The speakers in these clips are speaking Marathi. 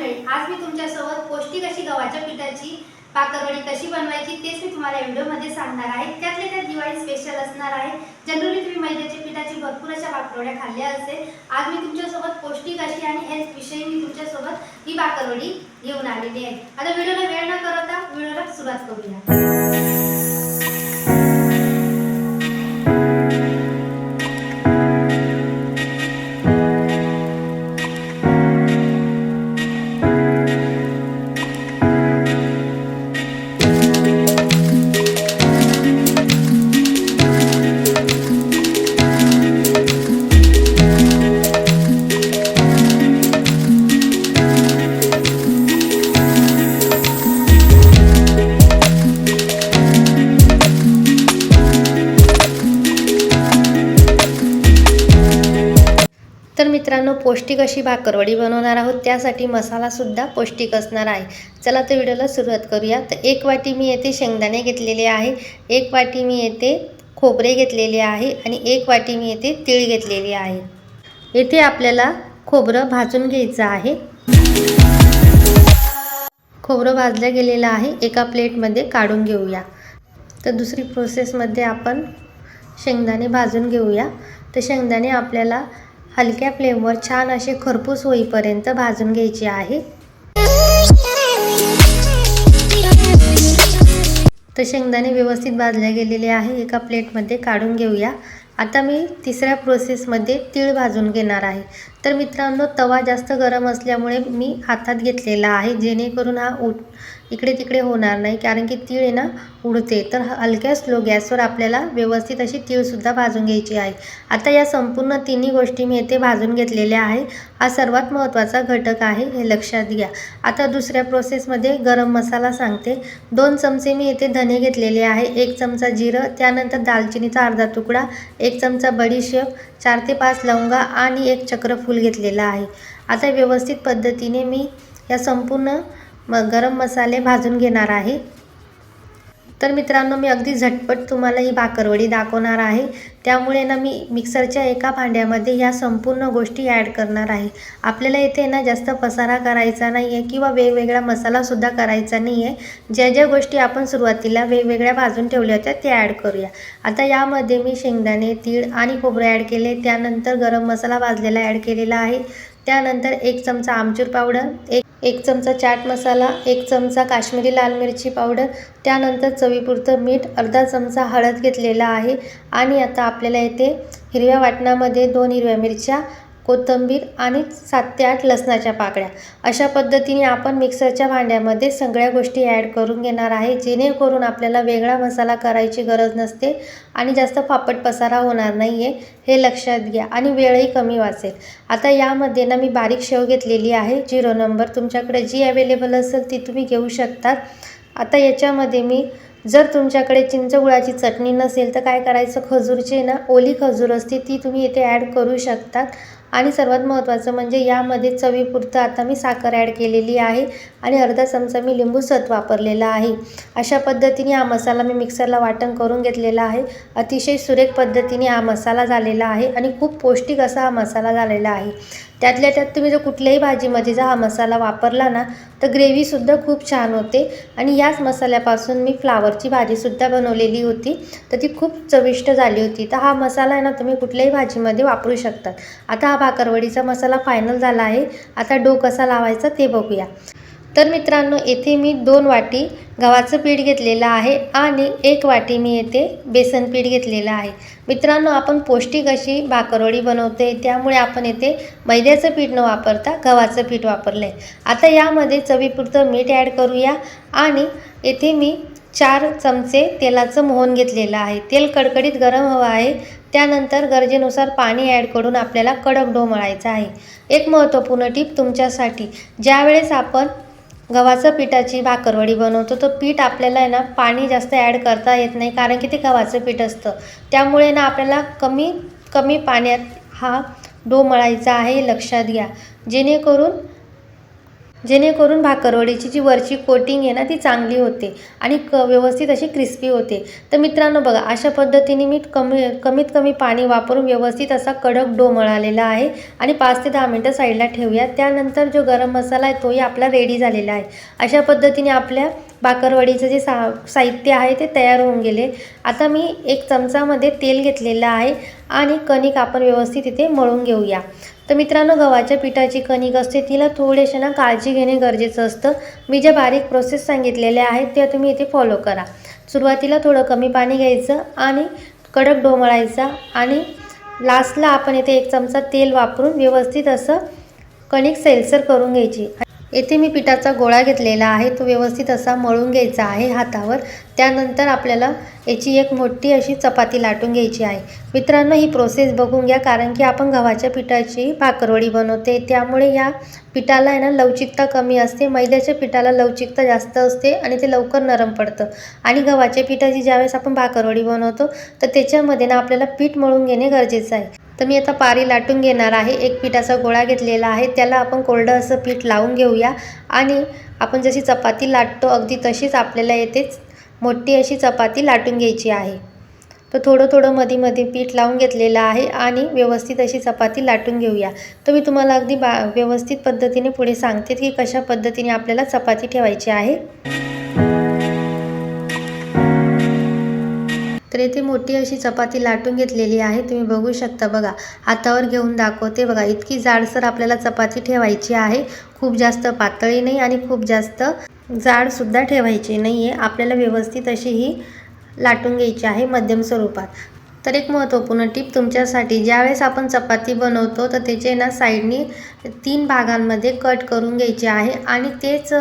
मंडळी आज मी तुमच्यासोबत पौष्टिक अशी गव्हाच्या पिठाची पाकरवडी कशी बनवायची तेच मी तुम्हाला व्हिडिओमध्ये सांगणार आहे. त्यातले त्यात दिवाळी स्पेशल असणार आहे. जनरली तुम्ही मैद्याच्या पिठाची भरपूर अशा पाकरवड्या खाल्ल्या असेल. आज मी तुमच्यासोबत पौष्टिक अशी आणि हेल्थ विषयी मी तुमच्यासोबत ही पाकरवडी घेऊन आलेली आहे. आता व्हिडिओला वेळ न करता व्हिडिओला सुरुवात करूया. पौष्टिक अशी भाकरवडी बनवणार आहोत. त्यासाठी मसालासुद्धा पौष्टिक असणार आहे. चला तर व्हिडिओला सुरुवात करूया. तर एक वाटी मी येथे शेंगदाणे घेतलेले आहे. एक वाटी मी येथे खोबरे घेतलेले आहे आणि एक वाटी मी येथे तीळ घेतलेली आहे. येथे आपल्याला खोबरं भाजून घ्यायचं आहे. खोबरं भाजलं गेलेलं आहे. एका प्लेटमध्ये काढून घेऊया. तर दुसरी प्रोसेसमध्ये आपण शेंगदाणे भाजून घेऊया. तर शेंगदाणे आपल्याला हलक्या फ्लेमवर छान असे खरपूस होईपर्यंत भाजून घ्यायचे आहे. तर शेंगदाणे व्यवस्थित भाजले गेलेले आहे. एका प्लेटमध्ये काढून घेऊया. आता मी तिसऱ्या प्रोसेसमध्ये तीळ भाजून घेणार आहे. तर मित्रांनो तवा जास्त गरम असल्यामुळे मी हातात घेतलेला आहे. जेणेकरून हा उठ इकडे तिकडे होणार नाही कारण की तीळ आहे ना उडते. तर हलक्या स्लो गॅसवर आपल्याला व्यवस्थित अशी तीळसुद्धा भाजून घ्यायची आहे. आता या संपूर्ण तिन्ही गोष्टी मी येथे भाजून घेतलेल्या आहे. हा सर्वात महत्त्वाचा घटक आहे हे लक्षात घ्या. आता दुसऱ्या प्रोसेसमध्ये गरम मसाला सांगते. दोन चमचे मी येथे धने घेतलेले आहे. एक चमचा जिरं त्यानंतर दालचिनीचा अर्धा तुकडा एक चमचा बडीशेप चार ते पाच लवंगा आणि एक चक्रफूल घेतलेला आहे. आता व्यवस्थित पद्धतीने मी या संपूर्ण म गरम मसाले भाजून घेणार आहे. तर मित्रांनो मी अगदी झटपट तुम्हाला ही भाकरवडी दाखवणार आहे. त्यामुळे ना मी मिक्सरच्या एका भांड्यामध्ये ह्या संपूर्ण गोष्टी ॲड करणार आहे. आपल्याला इथे ना जास्त पसारा करायचा नाही आहे किंवा वेगवेगळा मसालासुद्धा करायचा नाही आहे ज्या ज्या गोष्टी आपण सुरुवातीला वेगवेगळ्या भाजून ठेवल्या होत्या त्या ॲड करूया. आता यामध्ये मी शेंगदाणे तीळ आणि खोबरं ॲड केले. त्यानंतर गरम मसाला भाजलेला ॲड केलेला आहे. त्यानंतर एक चमचा आमचूर पावडर एक एक चमचा चाट मसाला एक चमचा काश्मीरी लाल मिरची पावडर त्यानंतर चवीपुरतं मीठ अर्धा चमचा हळद घेतलेला आहे आणि आता आपल्याला येथे हिरव्या वाटणामध्ये दोन हिरव्या मिरच्या कोथिंबीर आणि सात ते आठ लसणाच्या पाकळ्या. अशा पद्धतीने आपण मिक्सरच्या भांड्यामध्ये सगळ्या गोष्टी ॲड करून घेणार आहे जेणेकरून आपल्याला वेगळा मसाला करायची गरज नसते आणि जास्त फापट पसारा होणार नाही आहे हे लक्षात घ्या आणि वेळही कमी वाचेल. आता यामध्ये ना मी बारीक शेव घेतलेली आहे झिरो नंबर. तुमच्याकडे जी अवेलेबल असेल ती तुम्ही घेऊ शकतात. आता याच्यामध्ये मी जर तुमच्याकडे चिंचगुळाची चटणी नसेल तर काय करायचं? खजूरची ना ओली खजूर असते ती तुम्ही इथे ॲड करू शकतात. आणि सर्वात महत्त्वाचं म्हणजे यामध्ये चवीपुरतं आता मी साखर ॲड केलेली आहे आणि अर्धा चमचा मी लिंबू सत वापरलेला आहे. अशा पद्धतीने हा मसाला मी मिक्सरला वाटण करून घेतलेला आहे. अतिशय सुरेख पद्धतीने हा मसाला झालेला आहे आणि खूप पौष्टिक असा हा मसाला झालेला आहे. त्यातल्या त्यात तुम्ही जर कुठल्याही भाजीमध्ये जर हा मसाला वापरला ना तर ग्रेव्हीसुद्धा खूप छान होते. आणि याच मसाल्यापासून मी फ्लावरची भाजीसुद्धा बनवलेली होती. तर ती खूप चविष्ट झाली होती. तर हा मसाला आहे ना तुम्ही कुठल्याही भाजीमध्ये वापरू शकतात. आता हा भाकरवडीचा मसाला फायनल झाला आहे. आता डो कसा लावायचा ते बघूया. तर मित्रांनो येथे मी दोन वाटी गव्हाचं पीठ घेतलेलं आहे आणि एक वाटी मी येथे बेसन पीठ घेतलेलं आहे. मित्रांनो आपण पौष्टिक अशी भाकरवडी बनवते त्यामुळे आपण येथे मैद्याचं पीठ न वापरता गव्हाचं पीठ वापरलं आहे आता यामध्ये चवीपुरतं मीठ ॲड करूया आणि येथे मी चार चमचे तेलाचं मोहन घेतलेलं आहे. तेल कडकडीत गरम हवं आहे त्यानंतर गरजेनुसार पाणी ॲड करून आपल्याला कडक डो मळायचा आहे. एक महत्त्वपूर्ण टीप तुमच्यासाठी ज्यावेळेस आपण गव्हाचं पिठाची भाकरवडी बनवतो तर पीठ आपल्याला आहे ना पाणी जास्त ॲड करता येत नाही कारण की ते गव्हाचं पीठ असतं. त्यामुळे ना आपल्याला कमी कमी पाण्यात हा डो मळायचा आहे लक्षात घ्या. जेणेकरून जेणेकरून भाकरवडीची जी वरची कोटिंग आहे ना ती चांगली होते आणि क व्यवस्थित अशी क्रिस्पी होते. तर मित्रांनो बघा अशा पद्धतीने मी कमी कमीत कमी पाणी वापरून व्यवस्थित असा कडक डो मळालेला आहे आणि पाच ते दहा मिनटं साईडला ठेवूया. त्यानंतर जो गरम मसाला आहे तोही आपला रेडी झालेला आहे. अशा पद्धतीने आपल्या भाकरवडीचं जे सा साहित्य आहे ते तयार होऊन गेले. आता मी एक चमचामध्ये तेल घेतलेलं आहे आणि कणिक आपण व्यवस्थित इथे मळून घेऊया. तर मित्रांनो गव्हाच्या पिठाची कणिक असते तिला थोडेसे ना काळजी घेणे गरजेचं असतं. मी ज्या बारीक प्रोसेस सांगितलेल्या आहेत त्या तुम्ही इथे फॉलो करा. सुरुवातीला थोडं कमी पाणी घ्यायचं आणि कडक ढोमळायचा आणि लास्टला आपण इथे एक चमचा तेल वापरून व्यवस्थित असं कणिक सैलसर करून घ्यायची. येथे मी पिठाचा गोळा घेतलेला आहे. तो व्यवस्थित असा मळून घ्यायचा आहे हातावर. त्यानंतर आपल्याला याची एक मोठी अशी चपाती लाटून घ्यायची आहे. मित्रांनो ही प्रोसेस बघून घ्या कारण की आपण गव्हाच्या पिठाची भाकरवडी बनवते. त्यामुळे या पिठाला आहे ना लवचिकता कमी असते. मैद्याच्या पिठाला लवचिकता जास्त असते आणि ते लवकर नरम पडतं. आणि गव्हाच्या पिठाची ज्यावेळेस आपण भाकरवडी बनवतो तर त्याच्यामध्ये ना आपल्याला पीठ मळून घेणे गरजेचं आहे. तर मी आता पारी लाटून घेणार आहे. एक पिठाचा गोळा घेतलेला आहे. त्याला आपण कोरडं असं पीठ लावून घेऊया. आणि आपण जशी चपाती लाटतो अगदी तशीच आपल्याला येतेच मोठी अशी चपाती लाटून घ्यायची आहे. तर थोडं थोडं मध्ये मध्ये पीठ लावून घेतलेलं आहे आणि व्यवस्थित अशी चपाती लाटून घेऊया. तर मी तुम्हाला अगदी बा व्यवस्थित पद्धतीने पुढे सांगते की कशा पद्धतीने आपल्याला चपाती ठेवायची आहे. तर येथे मोठी अशी चपाती लाटून घेतलेली आहे. तुम्ही बघू शकता बघा. हातावर घेऊन दाखवते बघा. इतकी जाडसर आपल्याला चपाती ठेवायची आहे. खूप जास्त पातळी नाही आणि खूप जास्त जाडसुद्धा ठेवायची नाही आहे आपल्याला व्यवस्थित अशी ही लाटून घ्यायची आहे मध्यम स्वरूपात. तर एक महत्त्वपूर्ण टीप तुमच्यासाठी ज्यावेळेस आपण चपाती बनवतो तर त्याचे ना साईडनी तीन भागांमध्ये कट करून घ्यायचे आहे आणि तेच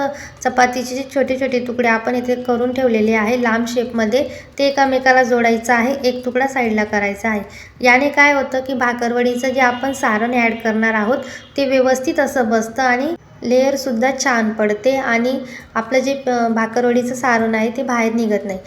चपातीचे जे छोटे छोटे तुकडे आपण इथे करून ठेवलेले आहे लांब शेपमध्ये ते एकामेकाला जोडायचं आहे एक तुकडा साईडला करायचा आहे. याने काय होतं की भाकरवडीचं जे आपण सारण ॲड करणार आहोत ते व्यवस्थित असं बसतं आणि लेअरसुद्धा छान पडते आणि आपलं जे भाकरवडीचं सारण आहे ते बाहेर निघत नाही.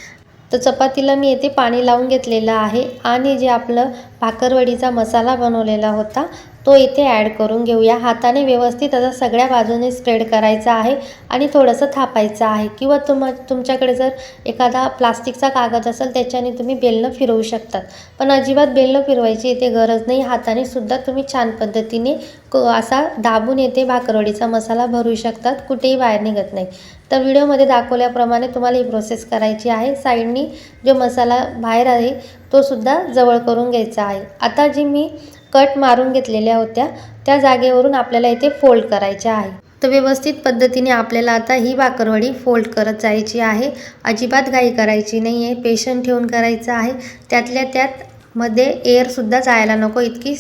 तर चपातीला मी येथे पाणी लावून घेतलेलं आहे आणि जे आपलं भाकरवडीचा मसाला बनवलेला होता तो इथे ॲड करून घेऊया. हाताने व्यवस्थित आता सगळ्या बाजूने स्प्रेड करायचा आहे आणि थोडंसं थापायचं आहे. किंवा तुम तुमच्याकडे जर एखादा प्लास्टिकचा कागद असेल त्याच्याने तुम्ही बेलनं फिरवू शकतात. पण अजिबात बेलनं फिरवायची इथे गरज नाही. हाताने सुद्धा तुम्ही छान पद्धतीने क असा दाबून येते भाकरवडीचा मसाला भरू शकतात. कुठेही बाहेर निघत नाही. तर व्हिडिओमध्ये दाखवल्याप्रमाणे तुम्हाला ही प्रोसेस करायची आहे. साईडनी जो मसाला बाहेर आहे तो सुद्धा जवळ करून घ्यायचा आहे. आता जी मी कट मारून घेतलेल्या होत्या. त्या जागेवरून आपल्याला इथे फोल्ड करायच्या आहे. तर व्यवस्थित पद्धतीने आपल्याला आता ही भाकरवडी फोल्ड करत जायची आहे. अजिबात घाई करायची नाही आहे पेशंट ठेवून करायचं आहे. त्यातल्या त्यात मध्ये एअरसुद्धा जायला नको. इतकी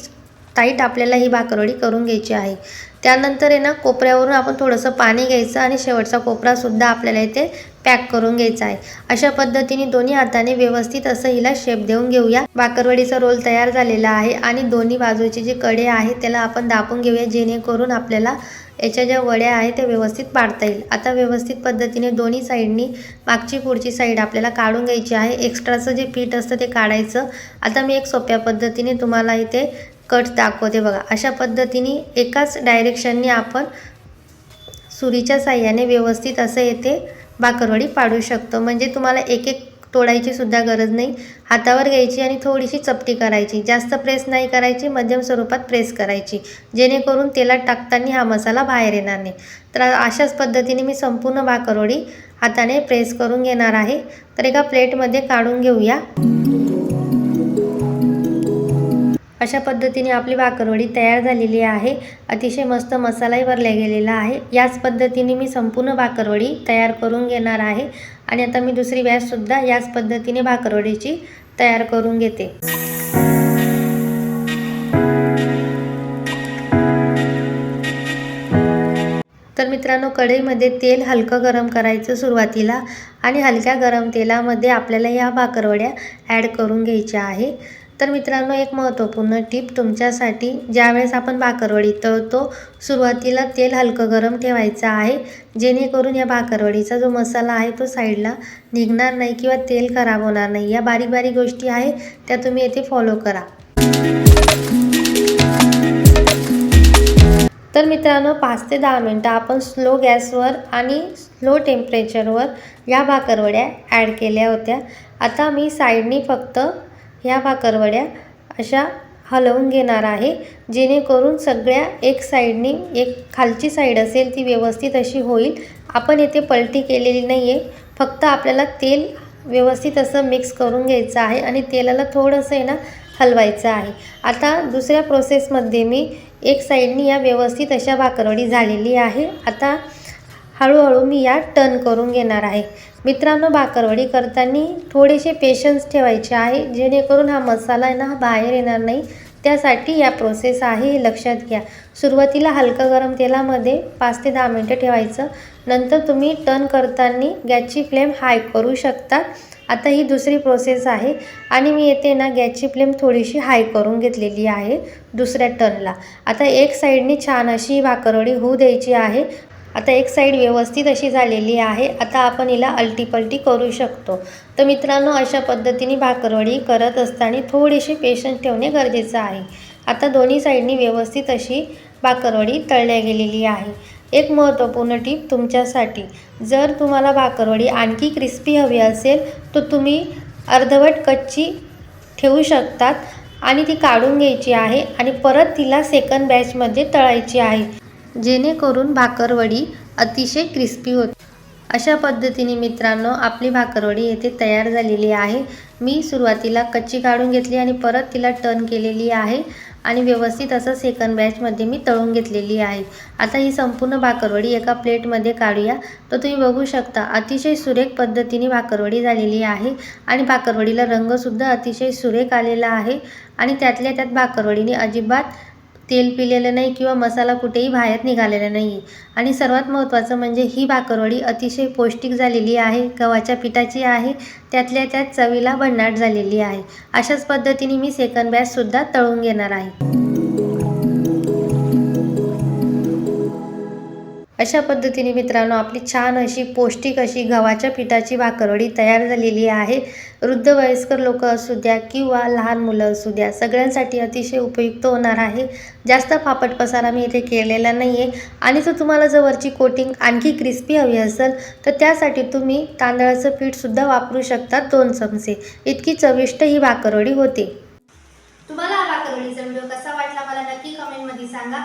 टाईट आपल्याला ही भाकरवडी करून घ्यायची आहे. त्यानंतर आहे ना कोपऱ्यावरून आपण थोडंसं पाणी घ्यायचं आणि शेवटचा कोपरासुद्धा आपल्याला इथे पॅक करून घ्यायचा आहे. अशा पद्धतीने दोन्ही हाताने व्यवस्थित असं हिला शेप देऊन घेऊया. बाकरवडीचा रोल तयार झालेला आहे आणि दोन्ही बाजूचे जे कडे आहेत त्याला आपण दाबून घेऊया जेणेकरून आपल्याला याच्या ज्या वड्या आहेत त्या व्यवस्थित पाडता येईल. आता व्यवस्थित पद्धतीने दोन्ही साईडनी मागची पुढची साईड आपल्याला काढून घ्यायची आहे. एक्स्ट्राचं जे पीठ असतं ते काढायचं. आता मी एक सोप्या पद्धतीने तुम्हाला इथे कट दाखवते बघा. अशा पद्धतीने एकाच डायरेक्शनने आपण सुरीच्या साह्याने व्यवस्थित असं येते बाकरवडी पाडू शकतो. म्हणजे तुम्हाला एक एक तोडायची सुद्धा गरज नाही. हातावर घ्यायची आणि थोडीशी चपटी करायची. जास्त प्रेस नाही करायची मध्यम स्वरूपात प्रेस करायची. जेणेकरून तेलात टाकताना हा मसाला बाहेर येणार नाही. तर अशाच पद्धतीने मी संपूर्ण भाकरवडी हाताने प्रेस करून घेणार आहे. तर एका प्लेटमध्ये काढून घेऊया. अशा पद्धतीने आपली भाकरवडी तयार झालेली आहे. अतिशय मस्त मसालाही भरला गेलेला आहे. याच पद्धतीने मी संपूर्ण भाकरवडी तयार करून घेणार आहे. आणि आता मी दुसरी बॅचसुद्धा याच पद्धतीने भाकरवडीची तयार करून घेते. तर मित्रांनो कढईमध्ये तेल हलकं गरम करायचं सुरुवातीला आणि हलक्या गरम तेलामध्ये आपल्याला या भाकरवड्या ॲड करून घ्यायच्या आहे. तर मित्रांनो एक महत्त्वपूर्ण टीप तुमच्यासाठी ज्यावेळेस आपण भाकरवडी तळतो सुरुवातीला तेल हलकं गरम ठेवायचं आहे जेणेकरून या भाकरवडीचा जो मसाला आहे तो साईडला निघणार नाही किंवा तेल खराब होणार नाही. या बारीक बारीक गोष्टी आहे त्या तुम्ही येथे फॉलो करा. तर मित्रांनो पाच ते दहा मिनटं आपण स्लो गॅसवर आणि स्लो टेम्परेचरवर या भाकरवड्या ॲड केल्या होत्या. आता मी साईडनी फक्त ह्या भाकरवड्या अशा हलवून घेणार आहे. जेणेकरून सगळ्या एक साईडनी एक खालची साईड असेल ती व्यवस्थित अशी होईल. आपण येथे पलटी केलेली नाही आहे फक्त आपल्याला तेल व्यवस्थित असं मिक्स करून घ्यायचं आहे आणि तेलाला थोडंसं आहे ना हलवायचं आहे. आता दुसऱ्या प्रोसेसमध्ये मी एक साईडनी या व्यवस्थित अशा भाकरवडी झालेली आहे. आता हळूहळू मी या टर्न करून घेणार आहे. मित्रांनो भाकरवडी करताना थोडेसे पेशन्स ठेवायचे आहे. जेणेकरून हा मसाला आहे ना हा बाहेर येणार नाही. त्यासाठी या प्रोसेस आहे हे लक्षात घ्या. सुरुवातीला हलकं गरम तेलामध्ये पाच ते दहा मिनटं ठेवायचं. नंतर तुम्ही टर्न करताना गॅसची फ्लेम हाय करू शकता. आता ही दुसरी प्रोसेस आहे आणि मी येते ना गॅसची फ्लेम थोडीशी हाय करून घेतलेली आहे दुसऱ्या टर्नला आता एक साईडने छान अशी भाकरवडी होऊ द्यायची आहे. आता एक साईड व्यवस्थित अशी झालेली आहे. आता आपण हिला अल्टीपल्टी करू शकतो. तर मित्रांनो अशा पद्धतीने भाकरवडी करत असताना थोडीशी पेशन्स ठेवणे गरजेचं आहे. आता दोन्ही साईडनी व्यवस्थित अशी भाकरवडी तळल्या गेलेली आहे. एक महत्त्वपूर्ण टीप तुमच्यासाठी. जर तुम्हाला भाकरवडी आणखी क्रिस्पी हवी असेल तर तुम्ही अर्धवट कच्ची ठेवू शकतात आणि ती काढून घ्यायची आहे आणि परत तिला सेकंड बॅचमध्ये तळायची आहे. जेणेकरून भाकरवडी अतिशय क्रिस्पी होते. अशा पद्धतीने मित्रांनो आपली भाकरवडी येथे तयार झालेली आहे. मी सुरुवातीला कच्ची काढून घेतली आणि परत तिला टर्न केलेली आहे आणि व्यवस्थित असं सेकंड बॅचमध्ये मी तळून घेतलेली आहे. आता ही संपूर्ण भाकरवडी एका प्लेटमध्ये काढूया. तर तुम्ही बघू शकता अतिशय सुरेख पद्धतीने भाकरवडी झालेली आहे आणि भाकरवडीला रंगसुद्धा अतिशय सुरेख आलेला आहे आणि त्यातल्या त्यात भाकरवडीने अजिबात तेल पिलेलं नाही किंवा मसाला कुठेही बाहेर निघालेला नाही आहे आणि सर्वात महत्त्वाचं म्हणजे ही भाकरवडी अतिशय पौष्टिक झालेली आहे. गव्हाच्या पिठाची आहे. त्यातल्या त्यात चवीला भन्नाट झालेली आहे. अशाच पद्धतीने मी सेकंड बॅचसुद्धा तळून घेणार आहे. अशा पद्धतीने मित्रांनो आपली छान अशी पौष्टिक अशी गव्हाच्या पिठाची भाकरवडी तयार झालेली आहे. वृद्ध वयस्कर लोक असू द्या किंवा लहान मुलं असू द्या सगळ्यांसाठी अतिशय उपयुक्त होणार आहे. जास्त फापट पसारा मी इथे केलेला नाही आहे आणि जर तुम्हाला जर वरची कोटिंग आणखी क्रिस्पी हवी असेल तर त्यासाठी तुम्ही तांदळाचं पीठसुद्धा वापरू शकता दोन चमचे. इतकी चविष्ट ही भाकरवडी होते. तुम्हाला हा भाकरवडीचा व्हिडिओ कसा वाटला मला नक्की कमेंटमध्ये सांगा.